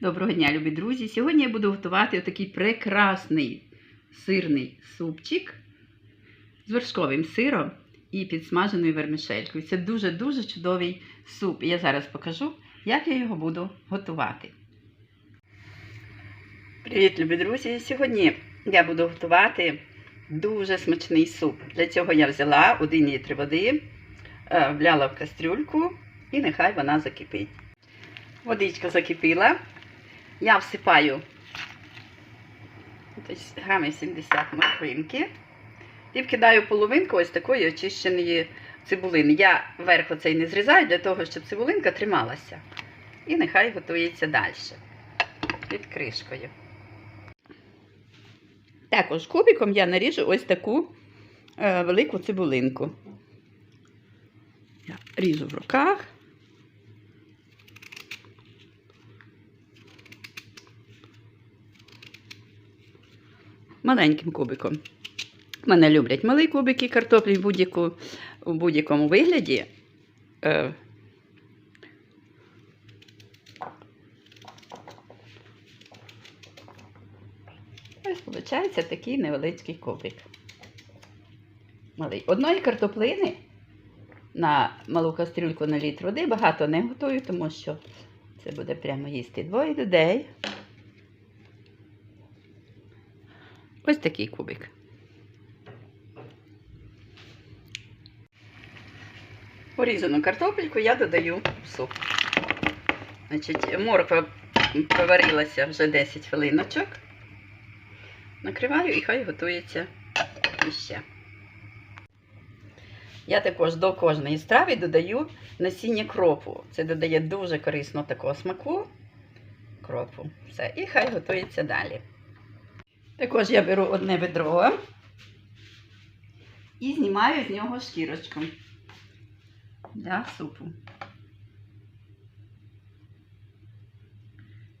Доброго дня, любі друзі! Сьогодні я буду готувати отакий прекрасний сирний супчик з вершковим сиром і підсмаженою вермишелькою. Це дуже-дуже чудовий суп. І я зараз покажу, як я його буду готувати. Привіт, любі друзі! Сьогодні я буду готувати дуже смачний суп. Для цього я взяла 1 літр води, е, вляла в кастрюльку і нехай вона закипить. Водичка закипіла. Я всипаю грамів 70 морквинки і вкидаю половинку ось такої очищеної цибулини. Я верх оцей не зрізаю для того, щоб цибулинка трималася. І нехай готується далі. Під кришкою. Також кубиком я наріжу ось таку е, велику цибулинку. Я ріжу в руках. Маленьким кубиком. Мене люблять малі кубики картоплі в будь-якому вигляді. Е, Ось виходить такий невеличкий кубик. Малий. Одної картоплини на малу кастрюльку на літр води багато не готую, тому що це буде прямо їсти двоє людей. Ось такий кубик. Порізану картопельку я додаю в суп. Значить, морква поварилася вже 10 хвилиночок. Накриваю і хай готується іще. Я також до кожної страви додаю насіння кропу. Це додає дуже корисно такого смаку. Кропу. Все. І хай готується далі. Також я беру одне бедро і знімаю з нього шкірочку для супу.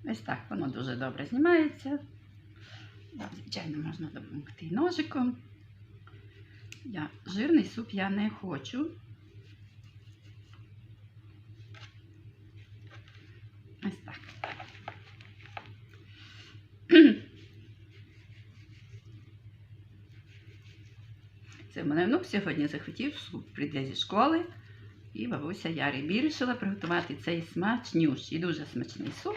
Ось так воно дуже добре знімається. Звичайно, можна допомогти ножиком. Я жирний суп я не хочу. Ось так. Це мене внук сьогодні захотів суп прийде зі школи. І бабуся Ярі вирішила приготувати цей смачнющий, дуже смачний суп.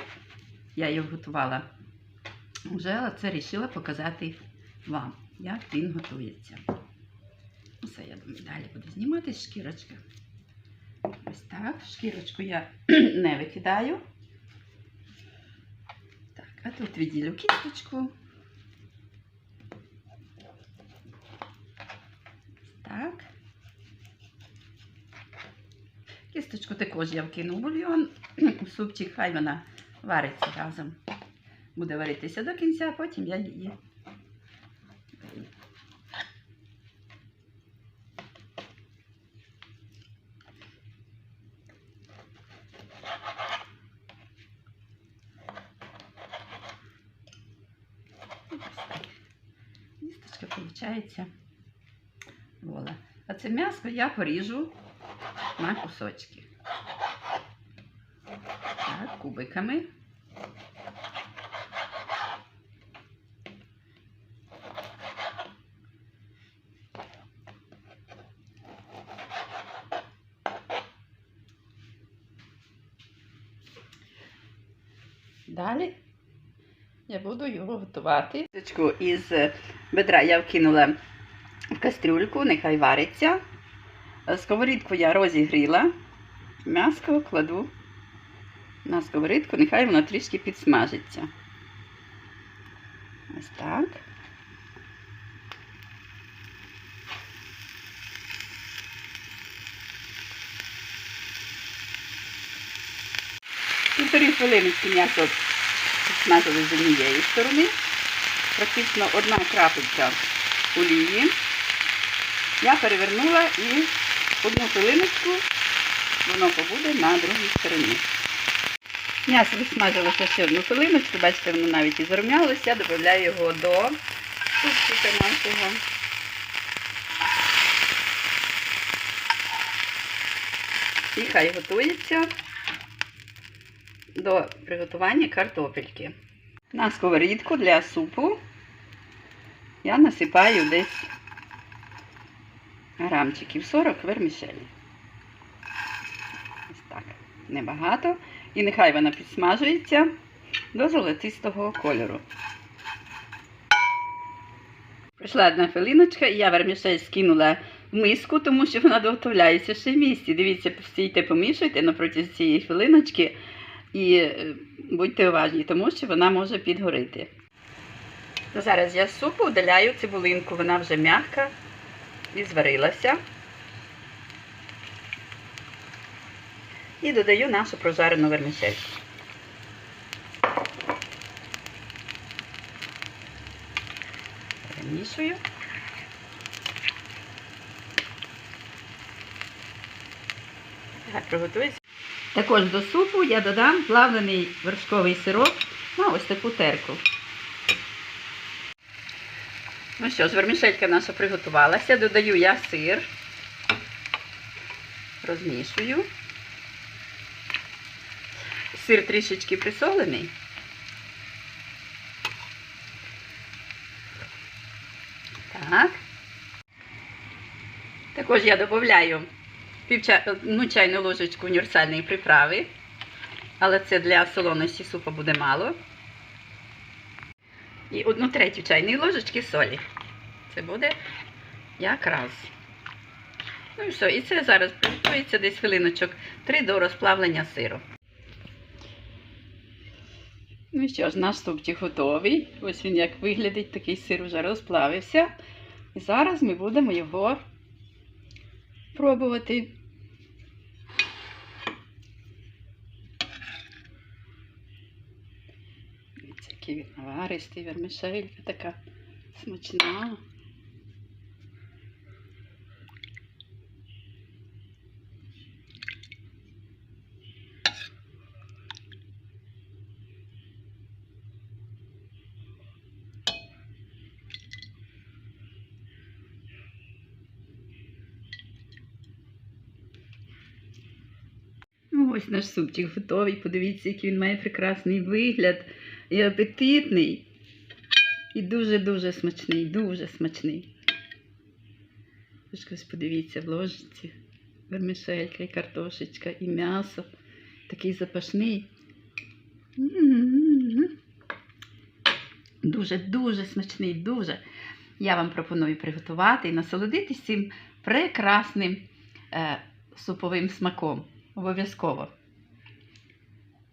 Я його готувала вже, це вирішила показати вам, як він готується. Все, я думаю, далі буду знімати шкірочка. Ось так. Шкірочку я не викидаю. Так, а тут відділю кісточку. Так. Кісточку також я вкину бульйон. в Супчик, хай вона вариться разом. Буде варитися до кінця, а потім я її. Кісточка виходить вола. А це м'ясо я поріжу на кусочки. Кубиками. Далі я буду його готувати. Із бедра я вкинула в кастрюльку, нехай вариться. Сковорідку я розігріла. М'яско кладу на сковорідку, нехай воно трішки підсмажиться. Ось так. Півтори хвилиночки м'ясо підсмажили з однієї сторони. Практично одна крапелька олії. Я перевернула і одну хвилиночку воно побуде на другій стороні. М'ясо відсмажилося ще одну хвилиночку, бачите, воно навіть і зарум'ялося, я додаю його до супчика нашого. І хай готується. до приготування картопельки. На сковорідку для супу я насипаю десь грамчиків 40 вермішелі. Ось так. Небагато. І нехай вона підсмажується до золотистого кольору. Пройшла одна хвилиночка, і я вермішель скинула в миску, тому що вона доготовляється ще в місці. Дивіться, стійте, помішуйте напроти цієї хвилиночки і е, будьте уважні, тому що вона може підгорити. Зараз я з супу удаляю цибулинку, вона вже м'яка і зварилася. І додаю нашу прожарену вермішельку. Перемішую. Приготується. Також до супу я додам плавлений вершковий сироп на ось таку терку. Ну що ж, вермішелька наша приготувалася. Додаю я сир. Розмішую. Сир трішечки присолений. Так. Також я додаю одну чайну ложечку універсальної приправи, але це для солоності супа буде мало. І одну третю чайної ложечки солі. Це буде якраз. Ну і все, і це зараз приготується десь хвилиночок 3 до розплавлення сиру. Ну що ж, наш супчик готовий. Ось він як виглядить, такий сир вже розплавився. І зараз ми будемо його пробувати. Дивіться, який він наваристий, вермишелька така смачна. Ну, ось наш супчик готовий. Подивіться, який він має прекрасний вигляд і апетитний. І дуже-дуже смачний, дуже смачний. Ось подивіться в ложці. Вермішелька і картошечка, і м'ясо. Такий запашний. Дуже-дуже смачний, дуже. Я вам пропоную приготувати і насолодитись цим прекрасним е, суповим смаком. Обов'язково.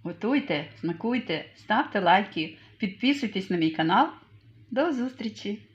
Готуйте, смакуйте, ставте лайки, підписуйтесь на мій канал. До зустрічі!